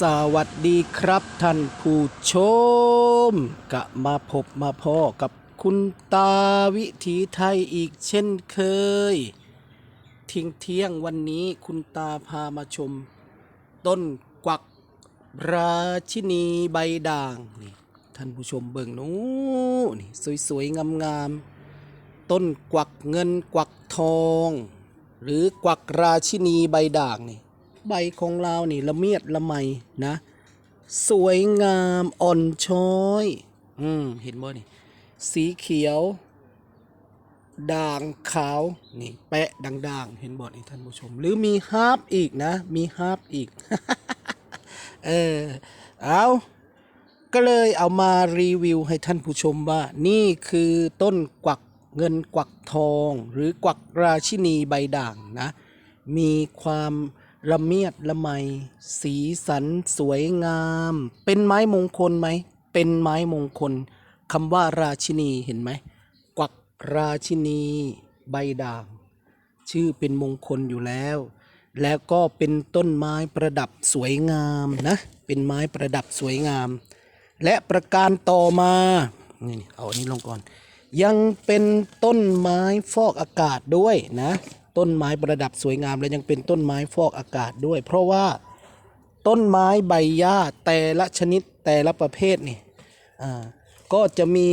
สวัสดีครับท่านผู้ชมกะมาพบมาพ่อกับคุณตาวิถีไทยอีกเช่นเคยเที่ยงเที่ยงวันนี้คุณตาพามาชม ต้นกวักราชินีใบด่างนี่ท่านผู้ชมเบิ่งนู้นี่สวยๆ งามๆ ต้นกวักเงินกวักทอง หรือกวักราชินีใบด่างนี่ ใบของเรานี่ละเมียดละไมนะ สวยงามอ่อนช้อย อืมเห็นบ่นี่ สีเขียว ด่างขาวนี่แปะด่างๆ เห็นบ่นี่ท่านผู้ชม หรือมีฮาร์ปอีกนะ มีฮาร์ปอีก เออเอาก็เลยเอามารีวิวให้ท่านผู้ชมว่า นี่คือต้นกวักเงินกวักทอง หรือกวักราชินีใบด่างนะ มีความ ละเมียดละไม สีสันสวยงาม เป็นไม้มงคลไหม เป็นไม้มงคลคำว่าราชินีเห็นไหม กวักราชินี ใบด่าง ชื่อเป็นมงคลอยู่แล้ว แล้วก็เป็นต้นไม้ประดับสวยงามนะ เป็นไม้ประดับสวยงาม และประการต่อมา นี่เอาอันนี้ลงก่อน ยังเป็นต้นไม้ฟอกอากาศด้วยนะ ต้นไม้ประดับสวยงาม และยังเป็นต้นไม้ฟอกอากาศด้วย เพราะว่าต้นไม้ใบหญ้าแต่ละชนิดแต่ละประเภทนี่อ่าก็จะมี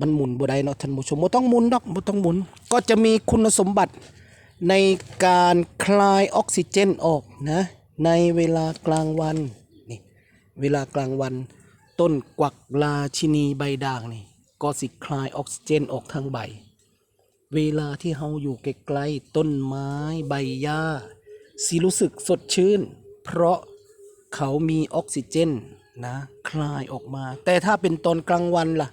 มันหมุนบไดเนาะท่านผู้ชมบ่ต้องหมุนดอกบ่ต้องหมุน ก็จะมีคุณสมบัติในการคลายออกซิเจนออกนะในเวลากลางวันนี่เวลากลางวัน ต้นกวักราชินีใบด่างนี่ก็สิคลายออกซิเจนออกทางใบ เวลาที่เฮาอยู่ใกล้ๆต้นไม้ใบหญ้าสิรู้สึกสดชื่น เพราะเขามีออกซิเจนนะคลายออกมา แต่ถ้าเป็นตอนกลางวันล่ะ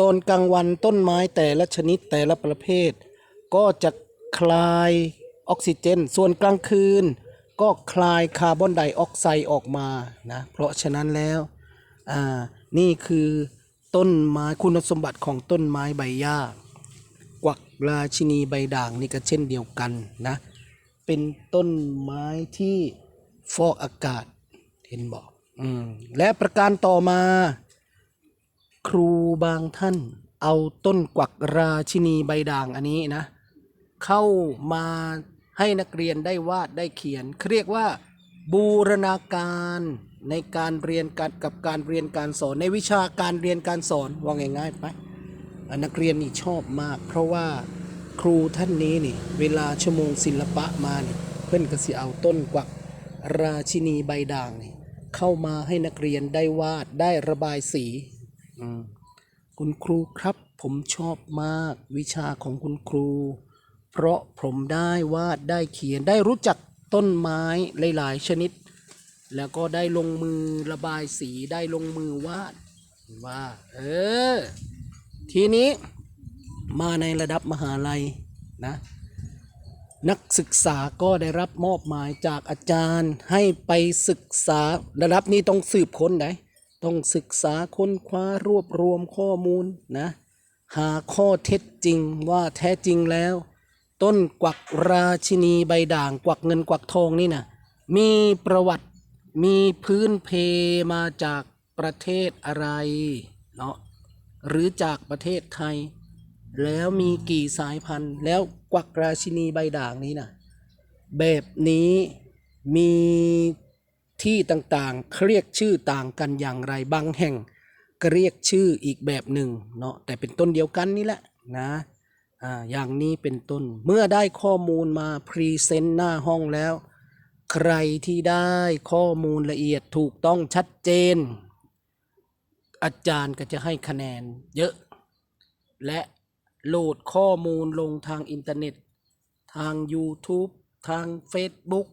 ตอนกลางวันต้นไม้แต่ละชนิดแต่ละประเภท ก็จะคลายออกซิเจน ส่วนกลางคืน ก็คลายคาร์บอนไดออกไซด์ออกมานะเพราะฉะนั้นแล้วอ่านี่คือต้นไม้คุณสมบัติของต้นไม้ใบหญ้า กวักราชินีใบด่างนี่ก็เช่นเดียวกันนะ เป็นต้นไม้ที่ฟอกอากาศเห็นบอกอืมและประการต่อมา ครูบางท่าน เอาต้นกวักราชินีใบด่างอันนี้นะ เข้ามาให้นักเรียนได้วาดได้เขียนเรียกว่า บูรณาการในการเรียนการกับการเรียนการสอนในวิชาการเรียนการสอนว่าง่ายๆไปอะ นักเรียนนี่ชอบมาก เพราะว่าครูท่านนี้นี่เวลาชั่วโมงศิลปะมานี่เพื่อนก็สิเอาต้นกวักราชินีใบด่างนี่เข้ามาให้นักเรียนได้วาดได้ระบายสีอืมคุณครูครับ ผมชอบมากวิชาของคุณครู เพราะผมได้วาดได้เขียนได้รู้จักต้นไม้หลาย ๆ ชนิด แล้วก็ได้ลงมือระบายสีได้ลงมือวาดว่า เออ ทีนี้มาในระดับมหาลัยนะนักศึกษาก็ได้รับมอบหมายจากอาจารย์ให้ไปศึกษาระดับนี้ต้องสืบค้นไหนต้องศึกษาค้นคว้ารวบรวมข้อมูลนะหาข้อเท็จจริงว่าแท้จริงแล้ว ต้นกวักราชินีใบด่างกวักเงินกวักทองนี่นะมีประวัติมีพื้นเพมาจากประเทศอะไรเนาะ หรือจากประเทศไทย แล้วมีกี่สายพันธุ์ แล้วกวักราชินีใบด่างนี้นะแบบนี้มีที่ต่างๆเรียกชื่อต่างกันอย่างไรบางแห่งก็เรียกชื่ออีกแบบหนึ่งเนาะแต่เป็นต้นเดียวกันนี่แหละนะอ่าอย่างนี้เป็นต้นเมื่อได้ข้อมูลมาพรีเซนต์หน้าห้องแล้ว ใครที่ได้ข้อมูลละเอียดถูกต้องชัดเจน อาจารย์ก็จะให้คะแนนเยอะ และโหลดข้อมูลลงทางอินเทอร์เน็ต ทาง YouTube ทาง Facebook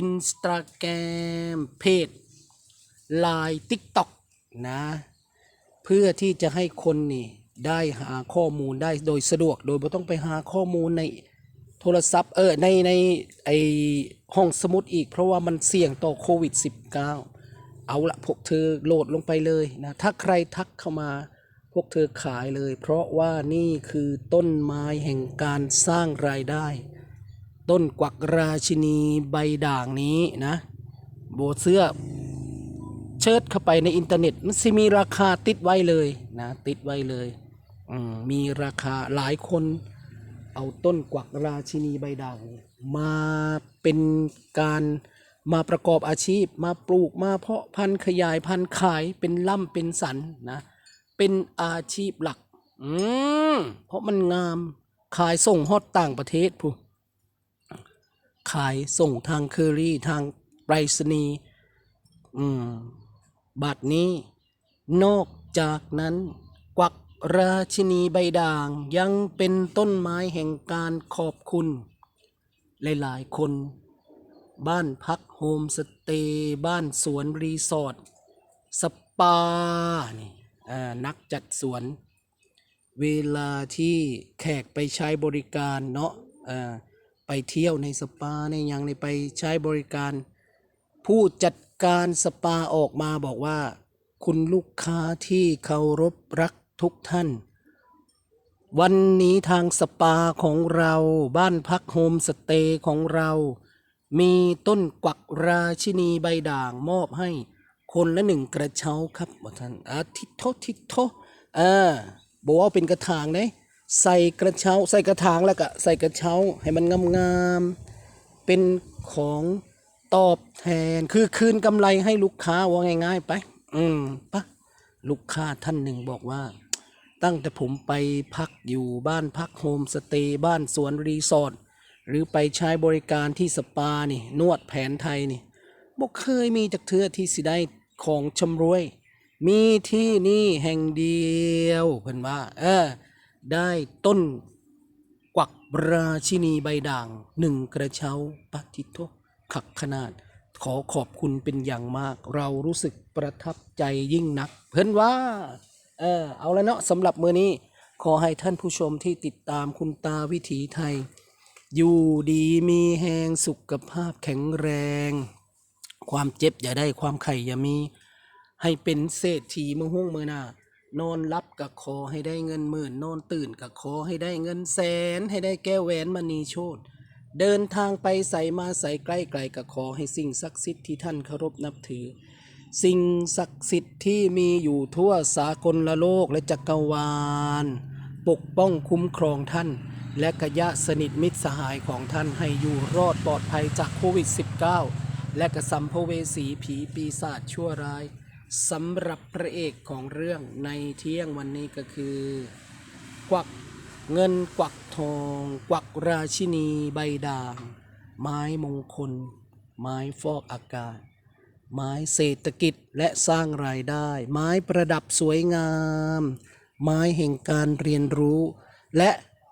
Instagram เพจ Line TikTok นะ เพื่อที่จะให้คนนี่ได้หาข้อมูลได้โดยสะดวก โดยไม่ต้องไปหาข้อมูลในโทรศัพท์เออในในไอห้องสมุดอีก เพราะว่ามันเสี่ยงต่อโควิด -19 เอาละพวกเธอโหลดลงไปเลยนะถ้าใครทักเข้ามาพวกเธอขายเลย เพราะว่านี่คือต้นไม้แห่งการสร้างรายได้ ต้นกวักราชินีใบด่างนี้นะโบเสื้อเชิดเข้าไปในอินเทอร์เน็ตมันสิมีราคาติดไว้เลยนะติดไว้เลยมมีราคาหลายคนเอาต้นกวักราชินีใบด่างมาเป็นการ มาประกอบอาชีพ มาปลูกมาเพาะพันธุ์ขยายพันธุ์ขายเป็นล่ำเป็นสันนะ เป็นอาชีพหลัก อืมเพราะมันงามขายส่งฮอดต่างประเทศผู้ขายส่งทางเคอรี่ทางไปรษณีย์อืมบัดนี้ นอกจากนั้น กวักราชินีใบด่างยังเป็นต้นไม้แห่งการขอบคุณ หลาย ๆ คน บ้านพักโฮมสเตย์บ้านสวนรีสอร์ทสปานี่อ่านักจัดสวน เวลาที่แขกไปใช้บริการเนาะอ่อไปเที่ยวในสปาในยังในไปใช้บริการ ผู้จัดการสปาออกมาบอกว่า คุณลูกค้าที่เคารพรักทุกท่าน วันนี้ทางสปาของเราบ้านพักโฮมสเตย์ของเรา มีต้นกวักราชินีใบด่างมอบให้คนละหนึ่งกระเช้าครับว่าท่านอาทิโททิโทอ่าบอกว่าเป็นกระถางนะใส่กระเช้า ใส่กระถางแล้วก็ใส่กระเช้าให้มันงามๆเป็นของตอบแทนคือคืนกำไรให้ลูกค้าว่าง่าย ๆ ไป อืมปะลูกค้าท่านหนึ่งบอกว่า ตั้งแต่ผมไปพักอยู่บ้านพักโฮมสเตย์บ้านสวนรีสอร์ท หรือไปใช้บริการที่สปานี่นวดแผนไทยนี่บ่เคยมีจากเทือที่สิได้ของชำรวย มีที่นี่แห่งเดียวเพิ่นว่า เออ ได้ต้นกวักราชินีใบด่างหนึ่งกระเช้าปฏิโทขักขนาด ขอขอบคุณเป็นอย่างมาก เรารู้สึกประทับใจยิ่งนัก เพิ่นว่า เออ เอาแล้วเนาะสำหรับมือนี้ ขอให้ท่านผู้ชมที่ติดตามคุณตาวิถีไทย อยู่ดีมีแหงสุขภาพแข็งแรง ความเจ็บอย่าได้ความไข่อย่ามี ให้เป็นเศรษฐีมือห้วงมือหน้านอนรับกับขอให้ได้เงินหมื่นนอนตื่นกับขอให้ได้เงินแสน ให้ได้แก้วแหวนมณีโชตเดินทางไปใส่มาใส่ใกล้ไกลกับขอให้สิ่งศักดิ์สิทธิ์ที่ท่านเคารพนับถือ สิ่งศักดิ์สิทธิ์ที่มีอยู่ทั่วสากลละโลกและจักรวาล ปกป้องคุ้มครองท่าน และกยะสนิทมิตรสหายของท่านให้อยู่รอดปลอดภัยจากโควิด -19 และกระสัมภเวสีผีปีศาจชั่วร้ายสำหรับพระเอกของเรื่องในเที่ยงวันนี้ก็คือ กวักเงินกวักทอง กวักราชินีใบด่าง ไม้มงคล ไม้ฟอกอากาศ ไม้เศรษฐกิจและสร้างรายได้ ไม้ประดับสวยงาม ไม้แห่งการเรียนรู้ และ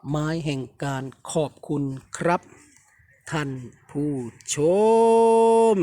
ไม้แห่งการขอบคุณครับ ท่านผู้ชม